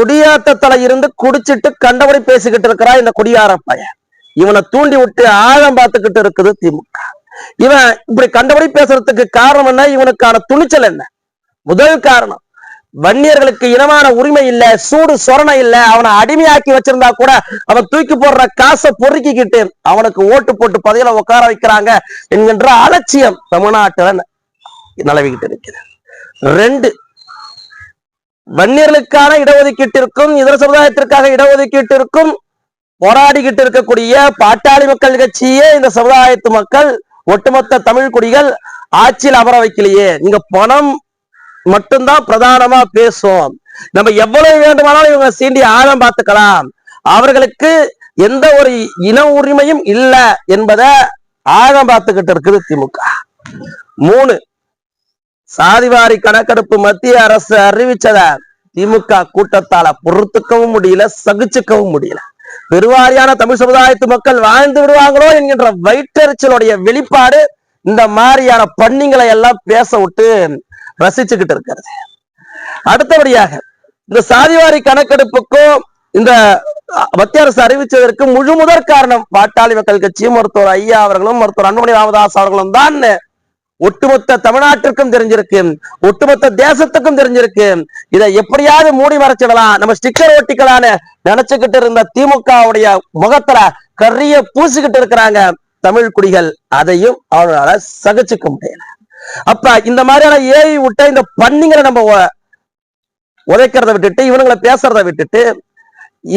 குடியாத்தத்துல இருந்து குடிச்சிட்டு கண்டபடி பேசிக்கிட்டு இருக்கிறா இந்த குடியார பையன். இவனை தூண்டி விட்டு ஆழம் பார்த்துக்கிட்டு இருக்குது திமுக. இவன் இப்படி கண்டபடி பேசுறதுக்கு காரணம் என்ன? இவனுக்கான துணிச்சல் என்ன? முதல் காரணம் வன்னியர்களுக்கு இனமான உரிமை இல்ல சூடு சொரணை இல்ல அவனை அடிமையாக்கி வச்சிருந்தா கூட அவன் தூக்கி போடுற காசை பொறுக்கிக்கிட்டு அவனுக்கு ஓட்டு போட்டு பதவியில உட்கார வைக்கிறாங்க என்கின்ற அலட்சியம் தமிழ்நாட்டுல நிலவிக்கிட்டு இருக்கிறது. ரெண்டு வன்னியர்களுக்கான இடஒதுக்கீட்டிற்கும் இதர சமுதாயத்திற்காக இடஒதுக்கீட்டிற்கும் போராடிக்கிட்டு இருக்கக்கூடிய பாட்டாளி மக்கள் கட்சியே இந்த சமுதாயத்து மக்கள் ஒட்டுமொத்த தமிழ் குடிகள் ஆட்சியில் அமர வைக்கலையே. இங்க பணம் மட்டும்தான் பிரதானமா பேசும். நம்ம எவ்வளவு வேண்டுமானாலும் இவங்க சீண்டி ஆழம் பார்த்துக்கலாம். அவர்களுக்கு எந்த ஒரு இன உரிமையும் இல்லை என்பதை ஆழம் பார்த்துக்கிட்டு இருக்குது திமுக. மூணு சாதிவாரி கணக்கெடுப்பு மத்திய அரசு அறிவிச்சத திமுக கூட்டத்தால பொறுத்துக்கவும் முடியல சகிச்சுக்கவும் முடியல. பெருவாரியான தமிழ் சமுதாயத்து மக்கள் வாழ்ந்து விடுவாங்களோ என்கின்ற வயிற்றெரிச்சலுடைய வெளிப்பாடு இந்த மாதிரியான பண்ணிங்களை எல்லாம் பேச விட்டு ரசிச்சுக்கிட்டு இருக்கிறது. அடுத்தபடியாக இந்த சாதிவாரி கணக்கெடுப்புக்கும் இந்த மத்திய அரசு அறிவிச்சதற்கு முழு முதற் காரணம் பாட்டாளி மக்கள் கட்சியும் மருத்துவர் ஐயா அவர்களும் மருத்துவர் அன்புமணி ராமதாஸ் அவர்களும் தான் ஒட்டுமொத்த தமிழ்நாட்டிற்கும் தெரிஞ்சிருக்கு. ஒட்டுமொத்த தேசத்துக்கும் தெரிஞ்சிருக்கு. இதை எப்படியாவது மூடி மறைச்சிடலாம். நம்ம ஸ்டிக்கர் ஒட்டிக்கலான்னு நினைச்சுக்கிட்டு இருந்த திமுகவுடைய முகத்துல கரிய பூசிக்கிட்டு இருக்கிறாங்க தமிழ் குடிகள். அதையும் அவங்களால சகிச்சுக்க முடியல. அப்ப இந்த மாதிரியான ஏஐ விட்ட இந்த பண்ணிங்களை நம்ம உதைக்கிறத விட்டுட்டு இவனுங்களை பேசுறத விட்டுட்டு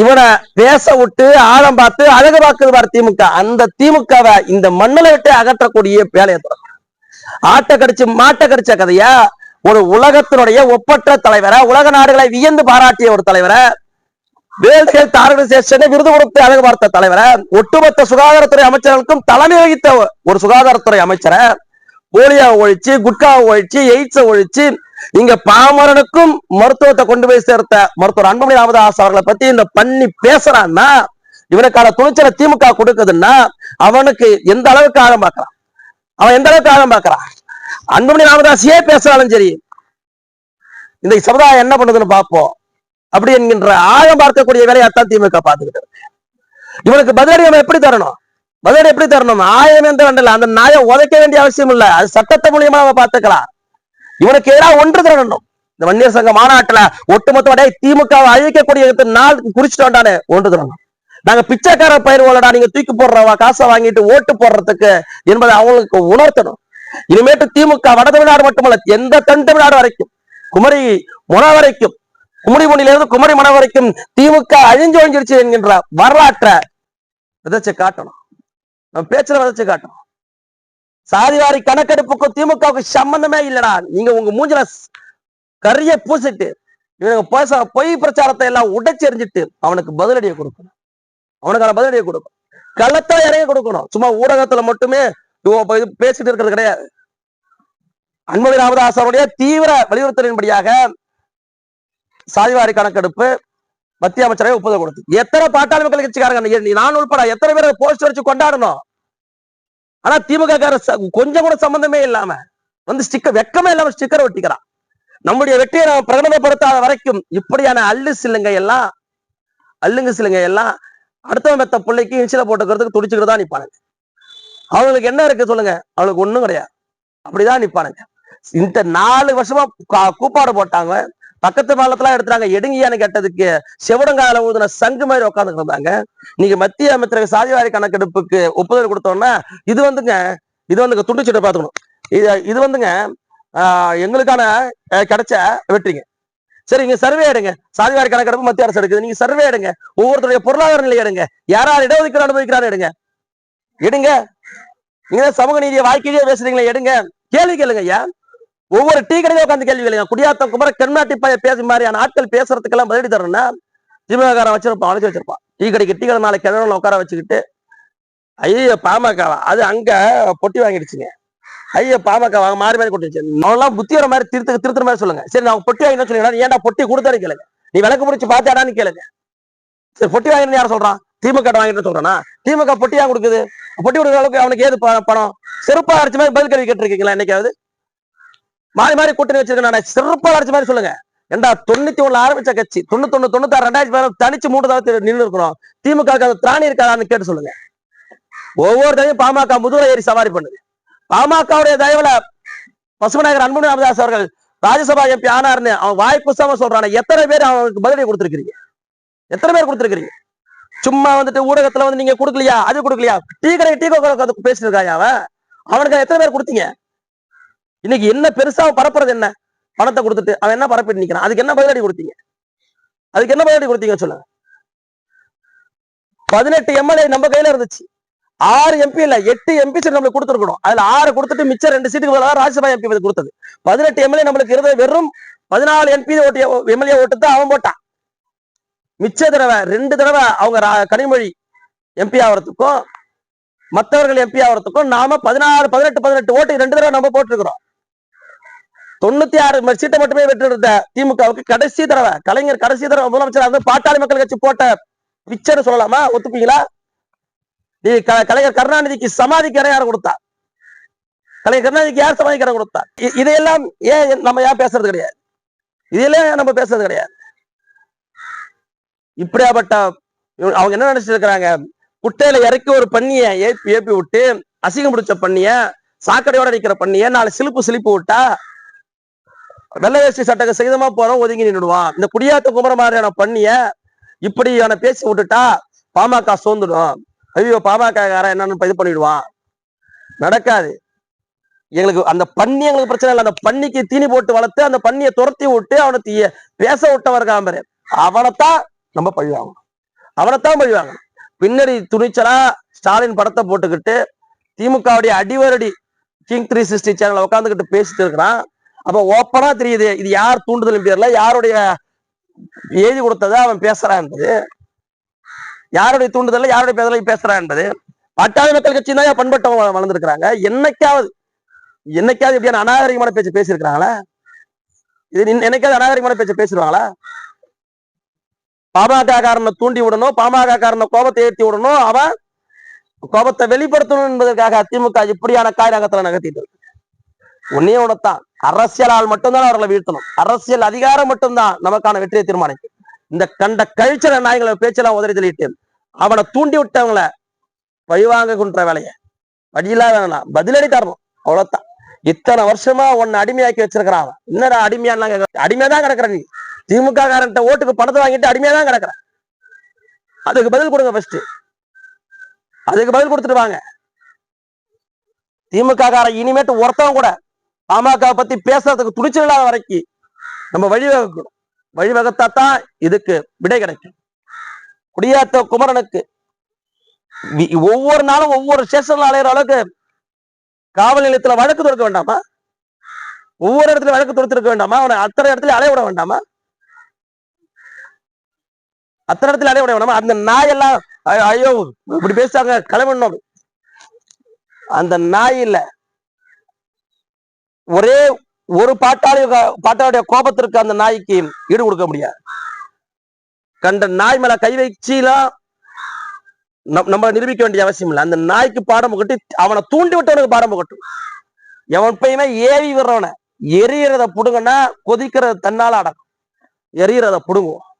இவனை பேச விட்டு ஆழம் பார்த்து அழகு பார்க்குது பார் திமுக. அந்த திமுகவை இந்த மண்ணில விட்டு அகற்றக்கூடிய வேலையை தொடங்கும் ஆட்டை கடிச்சு மாட்டை கடிச்ச கதையா? ஒரு உலகத்தினுடைய ஒப்பற்ற தலைவரை உலக நாடுகளை வியந்து பாராட்டிய ஒரு தலைவரை வேர்ல்ட் ஹெல்த் ஆர்கனைசேஷனை விருது கொடுத்து அழகு பார்த்த தலைவரை ஒட்டுமொத்த சுகாதாரத்துறை அமைச்சர்களுக்கும் தலைமை வகித்த ஒரு சுகாதாரத்துறை அமைச்சரை போலியோ ஒழிச்சு குட்காவை ஒழிச்சு எய்ட்ஸை ஒழிச்சு இங்க பாமரனுக்கும் மருத்துவத்தை கொண்டு போய் சேர்த்த மருத்துவர் அன்புமணி ராமதாஸ் அவர்களை பத்தி இந்த பண்ணி பேசுறான்னா இவனுக்கான துணிச்சலை திமுக கொடுக்குதுன்னா அவனுக்கு எந்த அளவுக்கு ஆழம் பார்க்கலாம்? அவன் எந்த அளவுக்கு ஆழம் பார்க்கறான்? அன்புமணி ராமதாசியே ஏன் பேசுறாலும் சரி இந்த சமுதாயம் என்ன பண்ணுதுன்னு பார்ப்போம். அப்படி என்கின்ற ஆழம் பார்க்கக்கூடிய வேலையாத்தான் திமுக பார்த்துக்கிட்டு இருக்கு. இவனுக்கு பதிலடி அவன் எப்படி தரணும்? பதிலடி எப்படி தரணும்? ஆயம் எந்த வேண்டல அந்த நாயை உதைக்க வேண்டிய அவசியம் இல்ல. அது சட்டத்தை மூலியமா அவன் பார்த்துக்கலாம். இவனுக்கு எதிராக ஒன்று திரளணும். இந்த வன்னியர் சங்க மாநாட்டுல ஒட்டுமொத்த டேய் திமுகவை அழிக்கக்கூடிய நாள் குறிச்சிட்டோண்டானே ஒன்று திரளணும். நாங்க பிச்சைக்கார பயிர்களடா நீங்க தூக்கி போடுற காசை வாங்கிட்டு ஓட்டு போடுறதுக்கு என்பதை அவங்களுக்கு உணர்த்தணும். இனிமேட்டு திமுக வட தமிழ்நாடு மட்டுமல்ல எந்த தென் தமிழ்நாடு வரைக்கும் குமரி முன வரைக்கும் குமரி குமரி மன வரைக்கும் திமுக அழிஞ்சு ஒழிஞ்சிருச்சு என்கின்ற வரலாற்றை விதைச்சு காட்டணும். நம்ம பேச்சுல விதைச்சு காட்டணும். சாதிவாரி கணக்கெடுப்புக்கும் திமுகவுக்கு சம்பந்தமே இல்லடா. நீங்க உங்க மூஞ்சில கரிய பூசிட்டு இவங்க பேச பொய் பிரச்சாரத்தை எல்லாம் உடைச்செறிஞ்சிட்டு அவனுக்கு பதிலடியை கொடுக்கணும். அவனுக்கான பதிலடியை கொடுக்கணும் களத்துல இறங்கி கொடுக்கணும். சும்மா ஊடகத்துல மட்டுமே இது பேசிட்டு இருக்கிறது கிடையாது. அன்புமணி ராமதாஸ் அவருடைய தீவிர வலியுறுத்தலின்படியாக சாதிவாரி கணக்கெடுப்பு மத்திய அமைச்சரவை ஒப்புதல் கொடுத்து. எத்தனை பாட்டாளி மக்கள் கட்சிக்காரங்க நீ- நான் உள்பட எத்தனை பேர் போஸ்ட் வச்சு கொண்டாடணும்? ஆனா திமுக கார கொஞ்சம் கூட சம்பந்தமே இல்லாம வந்து ஸ்டிக்கர் வெக்கமே இல்லாம ஸ்டிக்கர் ஒட்டிக்கிறான் நம்முடைய வெற்றியை நாம் பிரகடனப்படுத்தாத வரைக்கும் இப்படியான அள்ளு சில்லுங்க எல்லாம் அள்ளுங்க சிலுங்க எல்லாம் அடுத்தவன் பெத்த பிள்ளைக்கு இன்சில போட்டுக்கிறதுக்கு துடிச்சுக்கிட்டு தான் நிப்பானுங்க. அவங்களுக்கு என்ன இருக்கு சொல்லுங்க? அவங்களுக்கு ஒண்ணும் கிடையாது. அப்படிதான் நிப்பானுங்க. இந்த நாலு வருஷமா கூப்பாடு போட்டாங்க. பக்கத்து பாலத்தெல்லாம் எடுத்துறாங்க எடுங்கியான்னு கேட்டதுக்கு செவடங்கால ஊதுன சங்கு மாதிரி உட்காந்துட்டு இருந்தாங்க. நீங்க மத்திய அமைச்சரவை சாதிவாரி கணக்கெடுப்புக்கு ஒப்புதல் கொடுத்தோம்னா இது வந்துங்க இது வந்துங்க துண்டிச்சுட்டு பார்த்துக்கணும். இது இது வந்துங்க ஆஹ், எங்களுக்கான கிடைச்ச வெற்றிங்க. சரிங்க சர்வே எடுங்க. சாதிவாரி கணக்கெடுப்பு மத்திய அரசு எடுக்குது. நீங்க சர்வே எடுங்க. ஒவ்வொருத்தருடைய பொருளாதார நிலை எடுங்க. யாரால் இடஒதுக்கீடு அனுபவிக்கிறாரு எடுங்க. எடுங்க. நீங்க சமூக நீதியை வாழ்க்கையிலேயே பேசுறீங்களே எடுங்க. கேள்வி கேளுங்க ஐயா. ஒவ்வொரு டீ கடையில உட்காந்து கேள்வி கேளுங்க. குடியாத்தம் குமர கர்நாட்டி பைய பேசும் மாதிரியான ஆட்கள் பேசுறதுக்கெல்லாம் பதிலடி தரணும்னா திமுக வச்சிருப்பான் அழைச்சி வச்சிருப்பான். டீ கடைக்கு டீ கடை நாளைக்கு உட்கார வச்சுக்கிட்டு ஐயோ பாமகவா? அது அங்க பொட்டி வாங்கிடுச்சுங்க. ஐயோ பாமக வாங்க மாறி மாறி கொடுத்துச்சு அவெல்லாம் புத்தி வர மாதிரி திருத்த திருத்துற மாதிரி சொல்லுங்க. சரி நான் பொட்டி வாங்கினா சொல்லுங்க. ஏன்டா பொட்டி கொடுத்தாரு கேளுங்க. நீ விளக்கு பிடிச்சி பார்த்தாடான்னு கேளுங்க. சரி பொட்டி வாங்கினு யார் சொல்றான் திமுக வாங்கிட்டு சொல்றானா? திமுக பொட்டி ஏன் கொடுக்குது? பொட்டி கொடுக்குற அளவுக்கு அவனுக்கு ஏது ப- பணம்? செருப்பா அடிச்ச மாதிரி பதில் கேள்வி கேட்டிருக்கீங்களா என்னைக்காவது? மாறி மாறி கூட்டணி வச்சிருக்கேன் செருப்பா அடிச்ச மாதிரி சொல்லுங்க. ஏண்டா தொண்ணூத்தி ஒண்ணுல ஆரம்பிச்ச கட்சி தொண்ணூத்தொன்னு தொண்ணூத்தாறு ரெண்டாயிரத்தி பதினாறு தனிச்சு மூணு தடவை நின்று இருக்கிறோம் திமுக அது திராணி இருக்காதான்னு கேட்டு சொல்லுங்க. ஒவ்வொரு தடையும் பாமக முதுகுல ஏறி சவாரி பண்ணுது. பாமகவுடைய தயவுல பசுமநாயகர் அன்புமணி ராமதாஸ் அவர்கள் ராஜ்யசபா எம்பி ஆனார்னு அவன் வாய் புசாம சொல்றான. எத்தனை பேர் அவனுக்கு பதிலடி கொடுத்துருக்கீங்க எத்தனை பேர் கொடுத்துருக்கீங்க சும்மா வந்துட்டு ஊடகத்துல வந்து நீங்க கொடுக்கலையா? அது கொடுக்கலையா? டீ கடை டீ கோக்கோ பேசிட்டு அவன். அவனுக்கு எத்தனை பேர் கொடுத்தீங்க? இன்னைக்கு என்ன பெருசா அவன் பரப்புறது என்ன? பணத்தை கொடுத்துட்டு அவன் என்ன பரப்பிட்டு நிக்கிறான்? அதுக்கு என்ன பதிலடி கொடுத்தீங்க? அதுக்கு என்ன பதிலடி கொடுத்தீங்க சொல்லுங்க. பதினெட்டு எம்எல்ஏ நம்ம கையில இருந்துச்சு. ஆறு எம்பி இல்ல எட்டு எம்பி சீட் நம்மளுக்கு கொடுத்துருக்கணும். அதுல ஆறு கொடுத்துட்டு மிச்சம் ரெண்டு சீட்டுக்கு பதிலாக ராஜ்யசபா எம்பி கொடுத்தது. பதினெட்டு எம்எல்ஏ நம்மளுக்கு இருந்தது வெறும் பதினாலு எம்பி ஓட்டு எம்எல்ஏ ஓட்டு தான் அவன் போட்டான். மிச்ச தடவை ரெண்டு தடவை அவங்க கனிமொழி எம்பி ஆகிறதுக்கும் மற்றவர்கள் எம்பி ஆகிறதுக்கும் நாம பதினாறு பதினெட்டு பதினெட்டு ஓட்டு ரெண்டு தடவை நம்ம போட்டிருக்கிறோம். தொண்ணூத்தி ஆறு சீட்டை மட்டுமே வெற்றிருந்த திமுகவுக்கு கடைசி தடவை கலைஞர் கடைசி தடவை முதலமைச்சர் வந்து பாட்டாளி மக்கள் கட்சி போட்ட பிக்சர் சொல்லலாமா? ஒத்துப்பீங்களா? நீ கலைஞர் கருணாநிதிக்கு சமாதிக்கு இடம் யார் கொடுத்தா. கலைஞர் கருணாநிதிக்கு யார் சமாதிக்கு இடம் கொடுத்தா? இதையெல்லாம் ஏன் நம்ம ஏன் பேசுறது கிடையாது? இதெல்லாம் நம்ம பேசுறது கிடையாது? இப்படியாப்பட்ட அவங்க என்ன நினைச்சிட்டு இருக்கிறாங்க குட்டையில இறக்கி ஒரு பண்ணிய ஏப்பி ஏப்பி விட்டு அசிங்கம் பிடிச்ச பண்ணிய சாக்கடையோட நிக்கிற பண்ணிய நாலு சிலிப்பு சிலிப்பு விட்டா வெள்ளை வேஷ்டி சட்டக சகிதமா போறோம் ஒதுங்கி நின்றுடுவான் இந்த குடியாத்த குமர மாதிரியான பண்ணிய இப்படியான பேசி விட்டுட்டா பாமக சோர்ந்துடும். ஐயோ பாமக காரன் என்னன்னு இது பண்ணிடுவான். நடக்காது. எங்களுக்கு அந்த பன்னி எங்களுக்கு பிரச்சனை இல்லை. அந்த பன்னிக்கு தீனி போட்டு வளர்த்து அந்த பன்னியை துரத்தி விட்டு அவனை தீய பேச விட்டவர் காம்பரு அவனைத்தான் நம்ம பழிவாங்கணும். அவனைத்தான் பழிவாங்கணும். பின்னாடி துணிச்சலா ஸ்டாலின் படத்தை போட்டுக்கிட்டு திமுகவுடைய அடிவரடி கிங் த்ரீ சிக்ஸ்டி சேனல்ல உட்காந்துக்கிட்டு பேசிட்டு இருக்கிறான். அப்ப ஓப்பனா தெரியுது இது யார் தூண்டுதல் பேர்ல யாருடைய எழுதி கொடுத்ததா அவன் பேசுறான் என்பது. யாருடைய தூண்டுதல்ல யாருடைய பேதலை பேசுறா என்பது பட்டாளி மக்கள் கட்சி தான் பண்பட்டவங்க வளர்ந்துருக்கிறாங்க. என்னைக்காவது என்னைக்காவது இப்படியான அநாகரிகமான பேச்சு பேசியிருக்கிறாங்களா? இது என்னைக்காவது அநாகரிகமான பேச்சு பேசிடுவாங்களா பாமக காரனை தூண்டி விடணும் பாமக காரனை கோபத்தை ஏற்றி விடணும் அவன் கோபத்தை வெளிப்படுத்தணும் என்பதற்காக திமுக இப்படியான காரியத்துல நகர்த்திட்டு இருக்கு. ஒன்னே ஒண்ணுதான். அரசியலால் மட்டும்தான் அவர்களை வீழ்த்தணும். அரசியல் அதிகாரம் மட்டும்தான் நமக்கான வெற்றியை தீர்மானிக்கும். இந்த கண்ட கழிச்சல நாய்களை பேச்செல்லாம் உதறி தள்ளிட்டு அவனை தூண்டி விட்டவங்கள வழிவாங்கன்ற குன்ற வேலையை. வழியிலா வேணாம் பதிலடி தரணும் அவ்வளவுதான். இத்தனை வருஷமா உன்னை அடிமையாக்கி வச்சிருக்கிறான் அவன். என்னடா அடிமையாலாம் கேட்க அடிமையா தான் கிடக்குற நீ. திமுக காரன்ட்ட ஓட்டுக்கு பணத்தை வாங்கிட்டு அடிமையா தான் கிடக்குற. அதுக்கு பதில் கொடுங்க ஃபர்ஸ்ட் அதுக்கு பதில் கொடுத்துட்டு வாங்க. திமுக காரன் இனிமேட்டு ஒருத்தவன் கூட பாமக பத்தி பேசுறதுக்கு துணிச்சல் இல்லாத வரைக்கும் நம்ம வழிவகுக்கணும். வழிவகுத்தா தான் இதுக்கு விடை கிடைக்கும். குடியாத்த குமரனுக்கு. ஒவ்வொரு நாளும் ஒவ்வொரு ஸ்டேஷன்ல அலையிற அளவுக்கு காவல் நிலையத்துல வழக்கு தொடுக்க வேண்டாமா? ஒவ்வொரு இடத்துல வழக்கு தொடுத்திருக்க வேண்டாமா? அவனை அத்தனை இடத்துல அலைய விட வேண்டாமா? அத்தனை இடத்துல அலைய விட வேண்டாமா? அந்த நாயெல்லாம் ஐ- ஐயோ இப்படி பேசுறாங்க கிளம்பணும். அந்த நாய் இல்ல. ஒரே ஒரு பாட்டாளி பாட்டாளுடைய கோபத்திற்கு அந்த நாய்க்கு ஈடு கொடுக்க முடியாது. கண்ட நாய் மேல கை வச்சுலாம் நம்- நம்ம நிரூபிக்க வேண்டிய அவசியம் இல்லை. அந்த நாய்க்கு பாடம் புகட்டி அவனை தூண்டி விட்டவனுக்கு பாடம் புகட்டும். எவன் பையமே ஏவி விடுறவன. எரியறத புடுங்கன்னா கொதிக்கிறத தன்னால அடக்கும். எரியறத புடுங்குவோம்